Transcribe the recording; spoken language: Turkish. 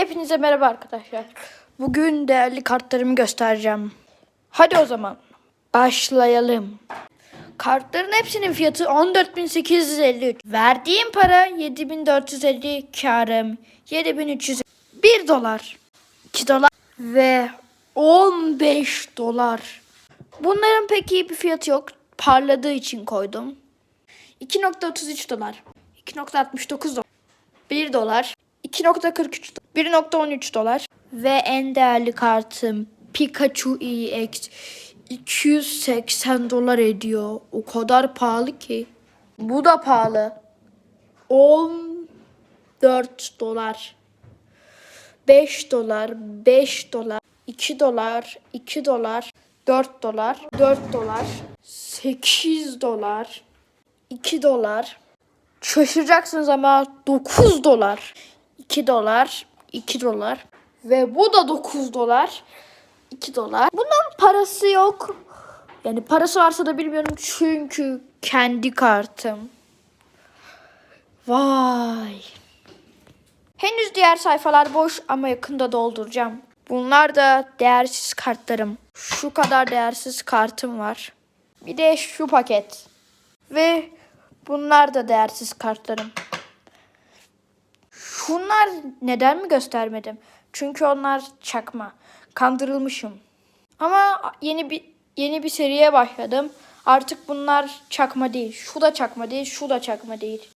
Hepinize merhaba arkadaşlar. Bugün değerli kartlarımı göstereceğim. Hadi o zaman başlayalım. Kartların hepsinin fiyatı 14.853. Verdiğim para 7.450 karım 7.300 1 dolar 2 dolar ve 15 dolar. Bunların pek iyi bir fiyatı yok. Parladığı için koydum. 2.33 dolar. 2.69 dolar. 1 dolar. 2.43 1.13 dolar. Ve en değerli kartım Pikachu EX 280 dolar ediyor. O kadar pahalı ki. Bu da pahalı. 14 dolar. 5 dolar, 5 dolar, 2 dolar, 2 dolar, 4 dolar, 4 dolar, 8 dolar, 2 dolar. Şaşıracaksınız ama 9 dolar. 2 dolar, 2 dolar. Ve bu da 9 dolar. 2 dolar. Bunun parası yok. Yani parası varsa da bilmiyorum çünkü kendi kartım. Vay. Henüz diğer sayfalar boş ama yakında dolduracağım. Bunlar da değersiz kartlarım. Şu kadar değersiz kartım var. Bir de şu paket. Ve bunlar da değersiz kartlarım. Şunlar neden mi göstermedim? Çünkü onlar çakma. Kandırılmışım. Ama yeni bir yeni bir seriye başladım. Artık bunlar çakma değil. Şu da çakma değil, şu da çakma değil.